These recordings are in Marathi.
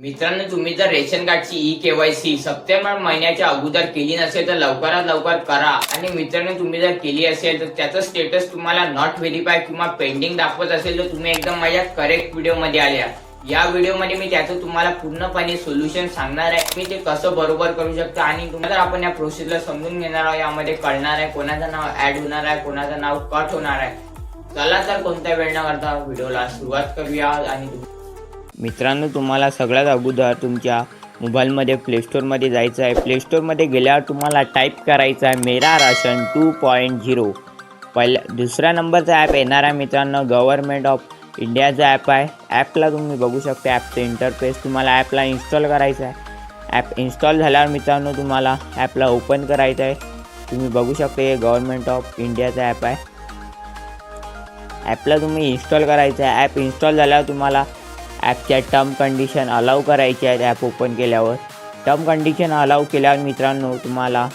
मित्रांनो तुम्ही जर रेशन कार्डची ई केवायसी सप्टेंबर महिन्याच्या अगोदर केली नसेल तर लवकरात लवकर करा. आणि मित्रांनो तुम्ही जर केली असेल तर त्याचं स्टेटस तुम्हाला नॉट व्हेरीफाय किंवा पेंडिंग दाखवत असेल तर तुम्ही एकदम माझ्या करेक्ट व्हिडिओमध्ये आल्या. या व्हिडिओमध्ये मी त्याचं तुम्हाला पूर्णपणे सोल्युशन सांगणार आहे. मी ते कसं बरोबर करू शकता आणि तुम्हाला जर आपण या प्रोसेसला समजून घेणार आहोत यामध्ये कळणार आहे कोणाचं नाव ऍड होणार आहे कोणाचं नाव कट होणार आहे. चला तर कोणत्या वेळ न करता व्हिडिओला सुरुवात करूया आणि मित्रांनो तुम्हाला सगळ्यात अगोदर तुमच्या मोबाईलमध्ये प्लेस्टोरमध्ये जायचं आहे. प्लेस्टोरमध्ये गेल्यावर तुम्हाला टाईप करायचं आहे मेरा राशन टू पॉईंट झिरो पहिल्या दुसऱ्या नंबरचा ॲप येणार आहे मित्रांनो गव्हर्नमेंट ऑफ इंडियाचा ॲप आहे. ॲपला तुम्ही बघू शकता ॲपचं इंटरफेस तुम्हाला ॲपला इन्स्टॉल करायचं आहे. ॲप इन्स्टॉल झाल्यावर मित्रांनो तुम्हाला ॲपला ओपन करायचं आहे. तुम्ही बघू शकता हे गव्हर्नमेंट ऑफ इंडियाचा ॲप आहे. ॲपला तुम्ही इन्स्टॉल करायचं आहे. ॲप इन्स्टॉल झाल्यावर तुम्हाला ॲपच्या टर्म कंडिशन अलाव करायचे आहेत ॲप ओपन केल्यावर. टर्म कंडिशन अलाव केल्यावर मित्रांनो तुम्हाला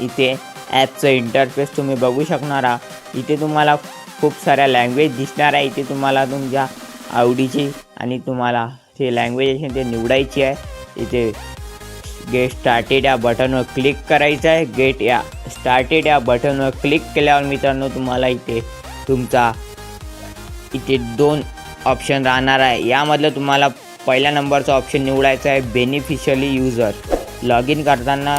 इथे ॲपचं इंटरफेस तुम्ही बघू शकणार आहात. इथे तुम्हाला खूप साऱ्या लँग्वेज दिसणार आहे. इथे तुम्हाला तुमच्या आवडीची आणि तुम्हाला ते लँग्वेज ते निवडायची आहे. इथे गेट स्टार्टेड या बटनवर क्लिक करायचं आहे. गेट या स्टार्टेड या बटनवर क्लिक केल्यावर मित्रांनो तुम्हाला इथे तुमचा इथे दोन ऑप्शन राहणार आहे. यामधलं तुम्हाला पहिल्या नंबरचा ऑप्शन निवडायचा आहे बेनिफिशियली युजर लॉग इन करताना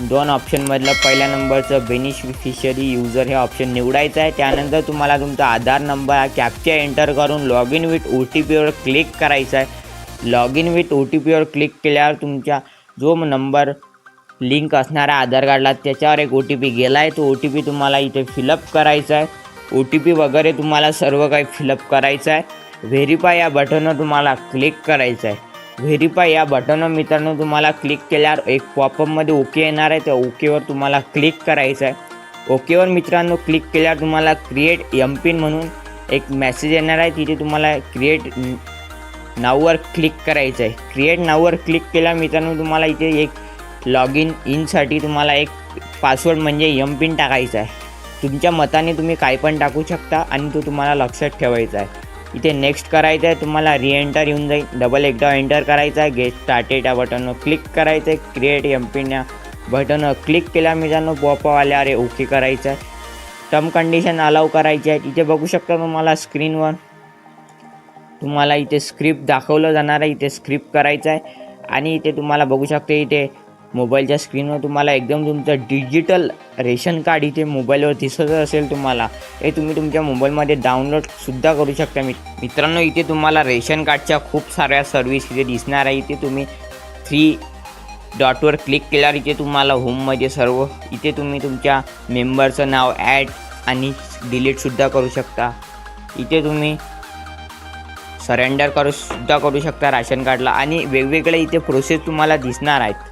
दोन ऑप्शनमधलं पहिल्या नंबरचं बेनिफिशियरी युजर हे ऑप्शन निवडायचं आहे. त्यानंतर तुम्हाला तुमचा आधार नंबर हा कॅप्चा एंटर करून log in with O T पीवर क्लिक करायचा आहे. Log in with O T पीवर क्लिक केल्यावर तुमच्या जो नंबर लिंक असणारा आधार कार्डला त्याच्यावर एक ओ टी पी गेला आहे तो ओ टी पी तुम्हाला इथे फिलअप करायचा आहे. ओ टी पी वगैरे तुम्हाला सर्व काही फिलअप करायचं आहे. व्हेरीफाय या बटनवर तुम्हाला क्लिक करायचं आहे. व्हेरीफाय या बटनवर मित्रांनो तुम्हाला क्लिक केल्यावर एक पॉपअपमध्ये ओके येणार आहे. त्या ओकेवर तुम्हाला क्लिक करायचं आहे. ओकेवर मित्रांनो क्लिक केल्यावर तुम्हाला क्रिएट एम पिन म्हणून एक मेसेज येणार आहे. तिथे तुम्हाला क्रिएट नाववर क्लिक करायचं आहे. क्रिएट नाववर क्लिक केल्यावर मित्रांनो तुम्हाला इथे एक लॉग इन इनसाठी तुम्हाला एक पासवर्ड म्हणजे एम पिन टाकायचा आहे. तुमच्या मताने तुम्ही काय पण टाकू शकता आणि तो तुम्हाला लक्षात ठेवायचा आहे. इथे नेक्स्ट करायचं आहे तुम्हाला रिएंटर येऊन जाईल. डबल एकदा एंटर करायचं आहे गेट स्टार्टेड या बटनवर क्लिक करायचं आहे क्रिएट एम पिन या बटनवर क्लिक केल्या मित्रांनो पॉपअप अरे ओके करायचं आहे. टर्म कंडिशन अलाव करायची आहे. इथे बघू शकता तुम्हाला स्क्रीनवर तुम्हाला इथे स्क्रिप्ट दाखवलं जाणार आहे इथे स्क्रिप्ट करायचं आहे. आणि इथे तुम्हाला बघू शकते इथे मोबाईलच्या स्क्रीनवर तुम्हाला एकदम तुमचं डिजिटल रेशन कार्ड इथे मोबाईलवर दिसत असेल तुम्हाला हे तुम्ही तुमच्या मोबाईलमध्ये डाउनलोडसुद्धा करू शकता. मित मित्रांनो इथे तुम्हाला रेशन कार्डच्या खूप साऱ्या सर्व्हिस इथे दिसणार आहे. इथे तुम्ही थ्री डॉटवर क्लिक केल्यावर इथे तुम्हाला होममध्ये सर्व इथे तुम्ही तुमच्या मेंबरचं नाव ॲड आणि डिलीटसुद्धा करू शकता. इथे तुम्ही सरेंडर करू सुद्धा करू शकता राशन कार्डला. आणि वेगवेगळे इथे प्रोसेस तुम्हाला दिसणार आहेत.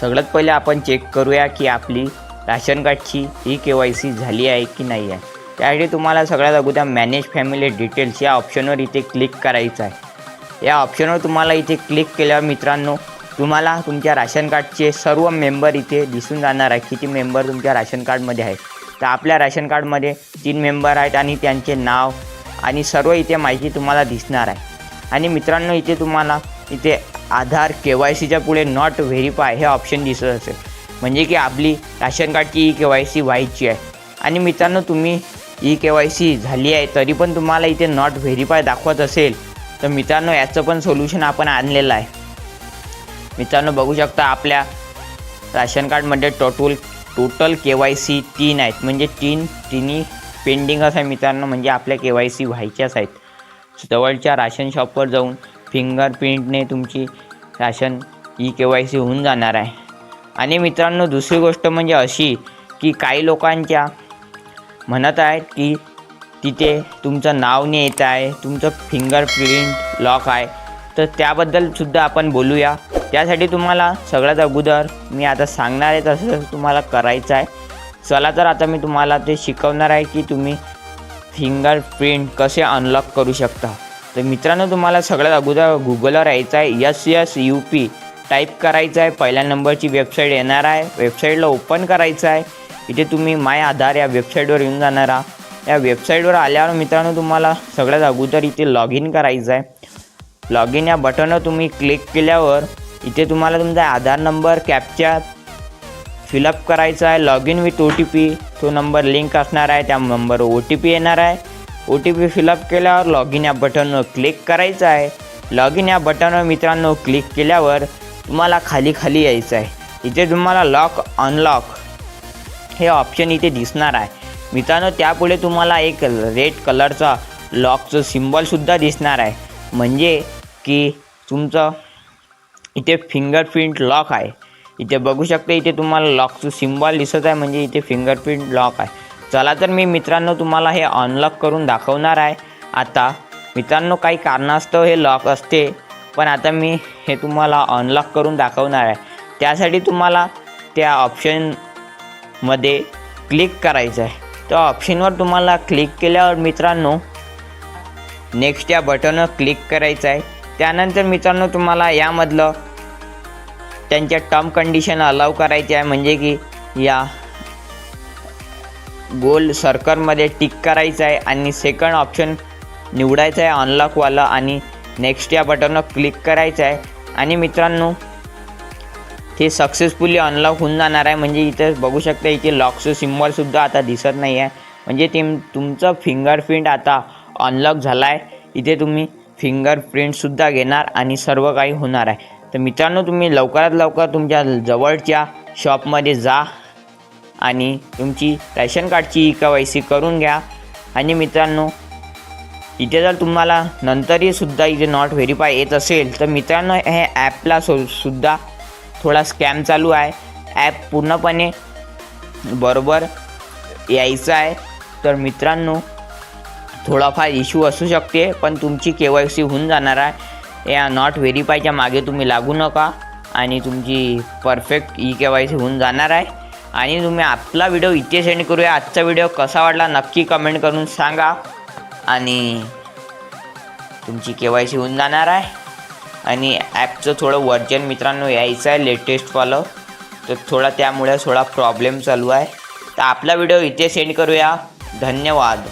सगळ्यात पहिले आपण चेक करूया की आपली राशन कार्डची ई के वाय सी झाली आहे की नाही आहे. त्यासाठी तुम्हाला सगळ्यात अगोदर मॅनेज फॅमिली डिटेल्स या ऑप्शनवर इथे क्लिक करायचं आहे. या ऑप्शनवर तुम्हाला इथे क्लिक केल्यावर मित्रांनो तुम्हाला तुमच्या राशन कार्डचे सर्व मेंबर इथे दिसून जाणार आहे किती मेंबर तुमच्या राशन कार्डमध्ये आहेत. तर आपल्या राशन कार्डमध्ये तीन मेंबर आहेत आणि त्यांचे नाव आणि सर्व इथे माहिती तुम्हाला दिसणार आहे. आणि मित्रांनो इथे तुम्हाला इथे आधार के वाय सीच्या पुढे नॉट व्हेरीफाय हे ऑप्शन दिसत असेल. म्हणजे की आपली राशन कार्डची ई के वाय सी व्हायची आहे. आणि मित्रांनो तुम्ही ई के वाय सी झाली आहे तरी पण तुम्हाला इथे नॉट व्हेरीफाय दाखवत असेल तर मित्रांनो याचं पण सोल्युशन आपण आणलेलं आहे. मित्रांनो बघू शकता आपल्या राशन कार्डमध्ये total total K Y C तीन आहेत. म्हणजे तीन तिन्ही पेंडिंगच आहे मित्रांनो म्हणजे आपल्या के वाय सी व्हायच्याच आहेत. जवळच्या राशन शॉपवर जाऊन फिंगरप्रिंटने तुमची ration e K Y C होऊन जाणार आहे. आणि मित्रांनो दुसरी गोष्ट म्हणजे अशी की काही लोकांच्या म्हणत आहेत की तिथे तुमचं नाव नाही येत आहे तुमचं फिंगरप्रिंट लॉक आहे तर त्याबद्दलसुद्धा आपण बोलूया. त्यासाठी तुम्हाला सगळ्यात अगोदर मी आता सांगणार आहे तसं तुम्हाला करायचं आहे. चला तर आता मी तुम्हाला ते शिकवणार आहे की तुम्ही फिंगरप्रिंट कसे अनलॉक करू शकता. तर मित्रांनो तुम्हाला सगळ्यात अगोदर गुगलवर यायचं आहे. S S U P type करायचं आहे. पहिल्या नंबरची वेबसाईट येणार आहे. वेबसाईटला ओपन करायचं आहे. इथे तुम्ही माय आधार या वेबसाईटवर येऊन जाणार आहात. या वेबसाईटवर आल्यावर मित्रांनो तुम्हाला सगळ्यात अगोदर इथे लॉग इन करायचं आहे. लॉग इन या बटनवर तुम्ही क्लिक केल्यावर इथे तुम्हाला तुमचा आधार नंबर कॅपच्या फिलअप करायचा आहे. Log in with O T P तो नंबर लिंक असणार आहे. त्या नंबरवर ओ टी पी येणार आहे. O T P fill up केल्यावर लॉग इन या बटनवर क्लिक करायचं आहे. लॉग इन या बटनवर मित्रांनो क्लिक केल्यावर तुम्हाला खाली खाली यायचं आहे. इथे तुम्हाला लॉक अनलॉक हे ऑप्शन इथे दिसणार आहे. मित्रांनो त्यापुढे तुम्हाला एक रेड कलरचा लॉकचं सिम्बॉलसुद्धा दिसणार आहे. म्हणजे की तुमचं इथे फिंगरप्रिंट लॉक आहे. इथे बघू शकता इथे तुम्हाला लॉकचं सिम्बॉल दिसत आहे. म्हणजे इथे फिंगरप्रिंट लॉक आहे. चला तर मी मित्रांनो तुम्हाला हे अनलॉक करून दाखवणार आहे. आता मित्रांनो काही कारणास्तव हे लॉक असते पण आता मी हे तुम्हाला अनलॉक करून दाखवणार आहे. त्यासाठी तुम्हाला त्या ऑप्शनमध्ये क्लिक करायचं आहे. त्या ऑप्शनवर तुम्हाला क्लिक केल्यावर मित्रांनो नेक्स्ट या बटनवर क्लिक करायचं आहे. त्यानंतर मित्रांनो तुम्हाला यामधलं त्यांच्या टर्म कंडिशन अलाव करायचे आहे म्हणजे की या गोल सर्कलमध्ये टिक करायचं आहे आणि सेकंड ऑप्शन निवडायचं आहे अनलॉकवालं आणि नेक्स्ट या बटनवर क्लिक करायचं आहे आणि मित्रांनो हे सक्सेसफुली अनलॉक होऊन जाणार आहे. म्हणजे इथे बघू शकता इथे लॉकचं सिम्बॉलसुद्धा आता दिसत नाही आहे म्हणजे ते तुमचं फिंगरप्रिंट आता अनलॉक झाला आहे इथे तुम्ही फिंगरप्रिंटसुद्धा घेणार आणि सर्व काही होणार आहे. तर मित्रांनो तुम्ही लवकरात लवकर तुमच्या जवळच्या शॉपमध्ये जा. आणि तुमची रॅशन कार्डची ई वाय सी करून घ्या. आणि मित्रांनो इथे जर तुम्हाला नंतरही सुद्धा इथे नॉट व्हेरीफाय येत असेल तर मित्रांनो हे ॲपला सो सुद्धा थोडा स्कॅम चालू आहे. ॲप पूर्णपणे बरोबर यायचं आहे. तर मित्रांनो थोडाफार इश्यू असू शकते पण तुमची के वाय सी होऊन जाणार आहे. या नॉट व्हेरीफायच्या मागे तुम्ही लागू नका आणि तुमची perfect E K Y C होऊन जाणार आहे. आणि तुम्ही आपला व्हिडिओ इथे सेंड करूया. आजचा व्हिडिओ कसा वाटला नक्की कमेंट करून सांगा. आणि तुमची के वाय सी होऊन जाणार आहे. आणि ॲपचं थोडं वर्जन मित्रांनो यायचं आहे लेटेस्टवालं तर थोडा त्यामुळे थोडा प्रॉब्लेम चालू आहे. तर आपला व्हिडिओ इथे सेंड करूया. धन्यवाद.